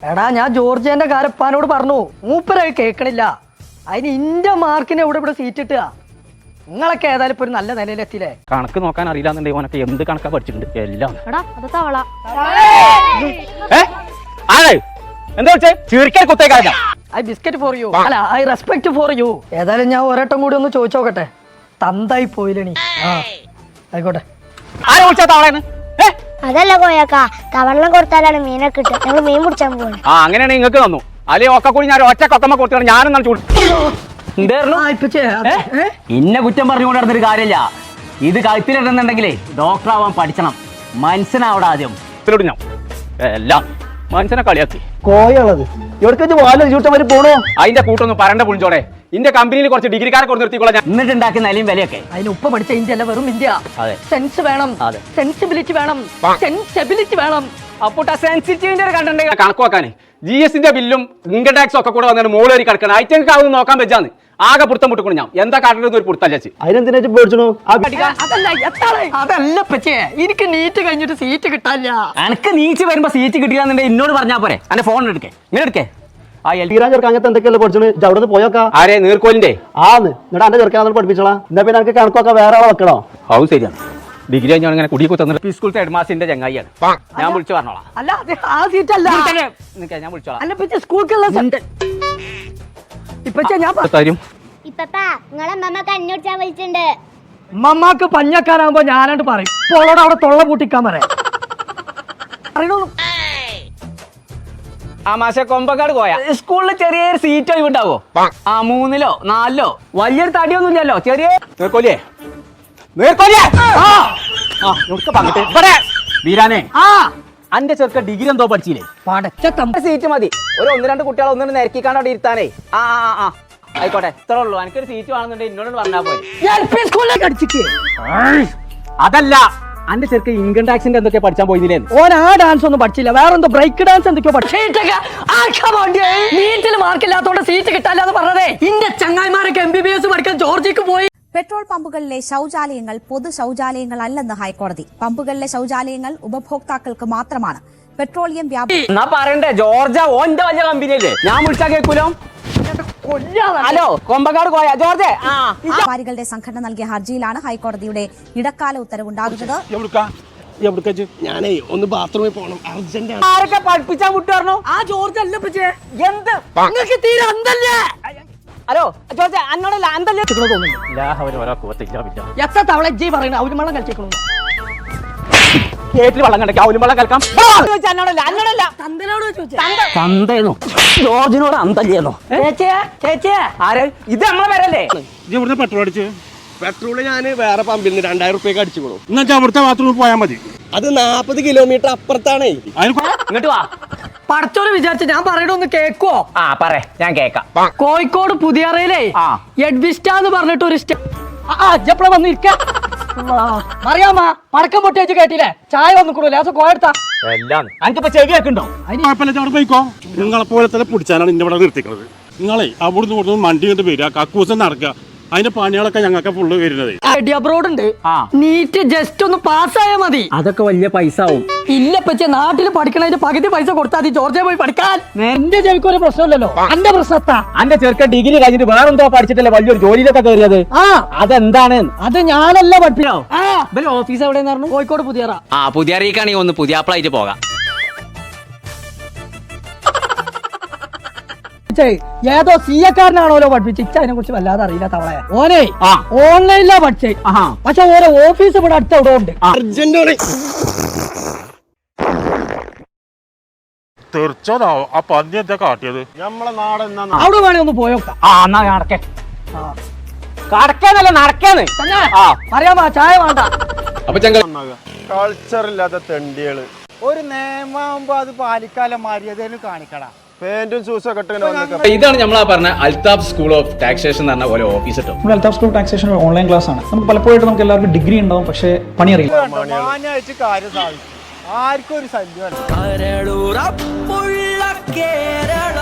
എടാ ഞാൻ ജോർജിയന്റെ കാരപ്പാനോട് പറഞ്ഞു മൂപ്പരായി കേൾക്കണില്ല അതിന് ഇന്റെ മാർക്കിന് എവിടെ ഇവിടെ സീറ്റ് കിട്ടുക നിങ്ങളൊക്കെ ഏതായാലും ഇപ്പൊ ഒരു നല്ല നിലയിലെത്തിയില്ലേ കണക്ക് നോക്കാൻ അറിയില്ലാന്നുണ്ടെങ്കിൽ ഓനൊക്കെ എന്ത് കണക്കാ പഠിച്ചിട്ടുണ്ട്? എല്ലാം. എടാ അത് തവള. ഏ? ആണേ എന്താ വെച്ചേ ചീർക്കാൻ കുത്തേക്കാരാ ഐ ബിസ്ക്കറ്റ് ഫോർ യു അല്ല ഐ റെസ്പെക്ട് ഫോർ യു ഏതായാലും ഞാൻ ഒരട്ടം കൂടി ഒന്ന് ചോദിച്ചോക്കട്ടെ. തന്തായി ആ ആയിക്കോട്ടെ. ആരെ വിളിച്ചാ തവളേന്ന്? ഏ അതല്ല കോയക്ക. തവണ കൊടുത്താലാണ് മീനൊക്കെ കിട്ടുക. ഞങ്ങൾ മീൻ പിടിച്ചാൻ പോവാണ്. ആ അങ്ങനെയാണ് നിങ്ങൾക്ക് തന്നു. അല്ലെങ്കിൽ ഒക്കെ കൂടി ഞാൻ ഒറ്റ കൊത്തമ്മ കൊടുത്തു ഞാനും ചൂട് ഇന്നെ കുറ്റം പറഞ്ഞുകൊണ്ട് നടന്നൊരു കാര്യമില്ല ഇത് കഴുത്തിലിടുന്നുണ്ടെങ്കിലേ ഡോക്ടർ ആവാൻ പഠിക്കണം മനസ്സിനാവിടെ ആദ്യം. എല്ലാം. മനുഷ്യനെ കളിയാക്കി. കോയുള്ളത് എവിടേക്ക് വരെ പോണോ? അതിന്റെ കൂട്ടൊന്നും പറണ്ട പുളിഞ്ചോടെ. ഇന്റെ കമ്പനിയിൽ കുറച്ച് ഡിഗ്രിക്കാരെ കൊണ്ട് നിർത്തിക്കോളാം ഞാൻ. എന്നിട്ട് ഉണ്ടാക്കുന്ന നിലയും വിലയൊക്കെ. അതിന് ഉപ്പ പഠിച്ച ഇന്ത്യ അല്ല വെറും ഇന്ത്യ. അതെ. സെൻസ് വേണം. അതെ. സെൻസിബിലിറ്റി വേണം. സെൻസിബിലിറ്റി വേണം. അപ്പോട്ടാ സെൻസിറ്റീവിന്റെ കണ്ടുണ്ടെങ്കിൽ കണക്കുവാക്കാനേ കണക്ക് വെക്കാനേ. ജി എസിന്റെ ബില്ലും ഇൻകം ടാക്സും ഒക്കെ കൂടെ വന്നിട്ട് മോൾ വരി കിടക്കണം. ഐറ്റങ്ങൾക്ക് അതൊന്നും നോക്കാൻ വെച്ചാന്ന് ആകെ പുറത്തം പൊട്ടിക്കണം ഞാൻ. എന്താ കാട്ടുന്നത് ഒരു പുറത്തല്ല ചേച്ചി? അതിനെന്തിനാ പേടിച്ചണു? ആ അതല്ല അതല്ല പച്ചേ എനിക്ക് നീറ്റ് കഴിഞ്ഞിട്ട് സീറ്റ് കിട്ടാനില്ല. എനിക്ക് നീച്ച് വരുമ്പോ സീറ്റ് കിട്ടിയാന്നുണ്ടെങ്കിൽ എന്നോട് പറഞ്ഞാ പോരെ. എന്റെ ഫോൺ എടുക്കേ. ഇങ്ങനെ എടുക്കേ. ആ എൽ തീരാൻ ചെറുക്കാൻ അങ്ങനത്തെ എന്തൊക്കെയല്ലേ പഠിച്ചണു? ഇജ്ജ് അവിടെ നിന്ന് പോയോക്കാ? ആരെ? നീർക്കോലിന്റെ? ആന്ന്. എന്നിട്ട് എന്റെ ചെറുക്കാൻ പഠിപ്പിച്ചോളാം. എന്നാ പിന്നെ എനിക്ക് കണക്കൊക്കെ വേറെ ആളെ വെക്കണോ? അത് ശരിയാണ്. ഡിഗ്രി കഴിഞ്ഞാൽ ഇങ്ങനെ കുടിയൊക്കെ തന്നിട്ട് സ്കൂളത്തെ ഹെഡ്മാസിന്റെ ചങ്ങായിയാണ്. ഞാൻ വിളിച്ചു പറഞ്ഞോളാം. അല്ല അത് ആ സീറ്റ് അല്ല നിൽക്കാം ഞാൻ വിളിച്ചോളാം. അല്ല സ്കൂൾക്കുള്ള ഞാൻ തരും മമ്മാക്ക് പഞ്ഞക്കാരാകുമ്പോ ഞാനായിട്ട് പറയും പോളോട് അവിടെ തൊള്ള പൂട്ടിക്കാൻ പറയാം ആ മാഷെ കൊമ്പക്കാട് പോയാ. സ്കൂളിൽ ചെറിയൊരു സീറ്റ് ഒഴിവുണ്ടാവോ? ആ മൂന്നിലോ നാലിലോ? വലിയൊരു തടിയൊന്നും ഇല്ലല്ലോ ചെറിയ നീർക്കോലിയേ നീർക്കോലിയേ ആ. ആ. ഇവിടുത്തെ പങ്കിട്ട് ഇവിടെ. വീരാനെ ആ. അന്റെ ചെറുക്ക ഡിഗ്രി എന്തോ പഠിച്ചില്ലേ? പടച്ച തമ്പ. സീറ്റ് മതി. ഒരു ഒന്ന് രണ്ട് കുട്ടികളെ ഒന്നും നിരക്കിക്കാണ്ട് അവിടെ ഇരുത്താനേ. ആ ആ ആ, ആയിക്കോട്ടെ ഇത്രേ ഉള്ളൂ. എനിക്കൊരു സീറ്റ് വേണമെന്നുണ്ടെങ്കിൽ എന്നോട് പറഞ്ഞാൽ പോയി സ്കൂളിലേക്ക് അടിച്ചിക്ക് അതല്ല അന്റെ ചെറുക്ക ഇൻകം ടാക്സിന്റെ എന്തൊക്കെ പഠിച്ചാൻ പോയില്ലേ ഓൻ ആ ഡാൻസ് ഒന്നും പഠിച്ചില്ല. വേറെ എന്തോ ബ്രേക്ക് ഡാൻസ് എന്തൊക്കെയോ പഠിച്ചു. നീറ്റിൽ മാർക്കില്ലാത്തോണ്ട് സീറ്റ് കിട്ടാല്ലാന്ന് പറഞ്ഞതേ. ഇന്റെ ചങ്ങായിമാരൊക്കെ എം ബി ബി എസ് പഠിക്കാൻ ജോർജിക്ക് പോയി. പെട്രോൾ പമ്പുകളിലെ ശൌചാലയങ്ങൾ പൊതു ശൗചാലയങ്ങളല്ലെന്ന് ഹൈക്കോടതി. പമ്പുകളിലെ ശൌചാലയങ്ങൾ ഉപഭോക്താക്കൾക്ക് മാത്രമാണ്. പെട്രോളിയം വ്യാപാര എന്നാ പറയണ്ടേ ജോർജ ഓന്റെ വലിയ കമ്പനിയല്ലേ ഞാൻ വിളിച്ചാ കേൾക്കൂലോ ഹലോ കൊമ്പക്കാട് പോയാ ജോർജ് ആ. വ്യാപാരികളുടെ സംഘടന നൽകിയ ഹർജിയിലാണ് ഹൈക്കോടതിയുടെ ഇടക്കാല ഉത്തരവുണ്ടാകുന്നത്. ഞാനേ ഒന്ന് ബാത്റൂമിൽ പോകണം അർജന്റ് ആരൊക്കെ പഠിപ്പിച്ചാൻ വിട്ടു ആ ജോർജ് അല്ല പച്ചേ എന്ത്? നിങ്ങൾക്ക് തീരെ അന്തല്ലേ? ഹലോ ജോർജ് അന്നോടല്ല അന്തല്ലേ എത്ര തവള ജി പറയുന്നത് അവരുമള്ളം കളിച്ചേക്കണു കേട്ടിൽ വെള്ളം കണ്ടേ അവലും വെള്ളം കലക്കാം അന്നോടല്ല അന്നോടല്ല തന്തനോട് ജോർജിനോട് അന്തല്ലേന്നോ. ചേച്ചിയാ ചേച്ചിയാ. ആരെ? ഇത് നമ്മളെ വരല്ലേ? ഇവിടുന്ന് പെട്രോൾ അടിച്ച്. പെട്രോൾ ഞാൻ വേറെ പമ്പിൽ നിന്ന് രണ്ടായിരം റുപ്യക്ക് അടിച്ചു എന്നുവെച്ചാൽ എന്നാ വെച്ചാൽ അവിടുത്തെ ബാത്റൂമിൽ പോയാൽ മതി. അത് നാപ്പത് കിലോമീറ്റർ അപ്പുറത്താണേ. ഇങ്ങോട്ട് വാ. പടച്ചോന് വിചാരിച്ച ഞാൻ പറയണൊന്ന് കേക്കോ ആ പറ ഞാൻ കേക്കാം. കോഴിക്കോട് പുതിയറയിലേ ആ. എഡ്വിസ്റ്റ എന്ന് പറഞ്ഞിട്ട് ഒരു സ്റ്റേ അജപ്പള വന്നിരിക്ക? അറിയാമാ പടക്കം പൊട്ടി വെച്ച് കേട്ടില്ലേ? ചായ വന്നു കൂടൂല ലേസം കോയെടുത്താ എല്ലാം. ചെവി കുഴപ്പമില്ല അവിടെ പോയിക്കോ. നിങ്ങളെ പോലെ തന്നെ പിടിച്ചാലാണ് ഇന്നെ ഇവിടെ നിർത്തിക്കുന്നത് നിങ്ങളെ അവിടുന്ന് ഇവിടുന്ന് വണ്ടി കൊണ്ട് വരിക കക്കൂസം നടക്കുക. അതിന്റെ പണികളൊക്കെ ഞങ്ങൾക്ക് ഫുള്ള് വരുന്നത്. ഐഡി അബ്രോഡ് ഉണ്ട്. ആ. നീറ്റ് ജസ്റ്റ് ഒന്ന് പാസ്സായാ മതി. അതൊക്കെ വലിയ പൈസ ആവും. ഇല്ല പച്ച നാട്ടിൽ പഠിക്കണതിന്റെ പകുതി പൈസ കൊടുത്താൽ മതി. ജോർജിയ പോയി പഠിക്കാൻ. എന്റെ ചെവിക്ക് ഒരു പ്രശ്നമില്ലല്ലോ. അന്റെ പ്രശ്നത്താ. അന്റെ ചെറുക്കൻ ഡിഗ്രി കഴിഞ്ഞിട്ട് വേറെന്തോ പഠിച്ചിട്ടല്ലേ വലിയൊരു ജോലിയിലൊക്കെ കയറിയത്? ആ. അതെന്താണ്? അത് ഞാനല്ല പഠിപ്പിക്കാം ആ. ഇവർ ഓഫീസ് എവിടെയെന്ന് പറഞ്ഞു? കോഴിക്കോട് പുതിയറ. ആ പുതിയ അറിയിക്കാണെങ്കിൽ ഒന്ന് പുതിയ അപ്ലൈറ്റ് പോകാം. ഛേ, ഏതോ സി എക്കാരനാണോലോ പഠിപ്പിച്ചത് ഇച്ച അതിനെ കുറിച്ച് വല്ലാതെ അറിയില്ല തവളെ. ഓനെ ഓൺലൈനിലാ പഠിച്ചേ. പക്ഷെ ഓരോ ഓഫീസ് ഇവിടെ അടുത്ത് ഇവിടെ ഉണ്ട്. അർജന്റ് തെറിച്ചതാവും ആ പന്നി എന്താ കാട്ടിയത്? നമ്മളെ നാട് അവിടെ വേണേ ഒന്ന് പോയോക്കാം ആ എന്നാ നടക്കേ. കടക്കേന്നല്ല നടക്കേന്ന്. ആ. ചായ വേണ്ട. അപ്പൊ ചങ്ക കൾച്ചർ ഇല്ലാത്ത തെണ്ടികൾ. ഒരു നിയമാകുമ്പോ അത് പാലിക്കാല മര്യാദയിലും കാണിക്കടാ. പാന്റും ഷൂസും ഒക്കെ ഇട്ടിങ്ങനെ ഇതാണ് നമ്മൾ പറഞ്ഞ അൽതാബ് സ്കൂൾ ഓഫ് ടാക്സേഷൻ എന്ന് പറഞ്ഞ ഓഫീസ് കേട്ടോ നമ്മൾ അൽതാബ് സ്കൂൾ ടാക്സേഷൻ ഓൺലൈൻ ക്ലാസ് ആണ്. നമുക്ക് പലപ്പോഴും നമുക്ക് എല്ലാവർക്കും ഡിഗ്രി ഉണ്ടാവും പക്ഷേ പണി അറിയില്ല. മാന്യമായിട്ട് കാര്യം സാധിക്കും. ആർക്കും ഒരു ശല്യമല്ല കേരള.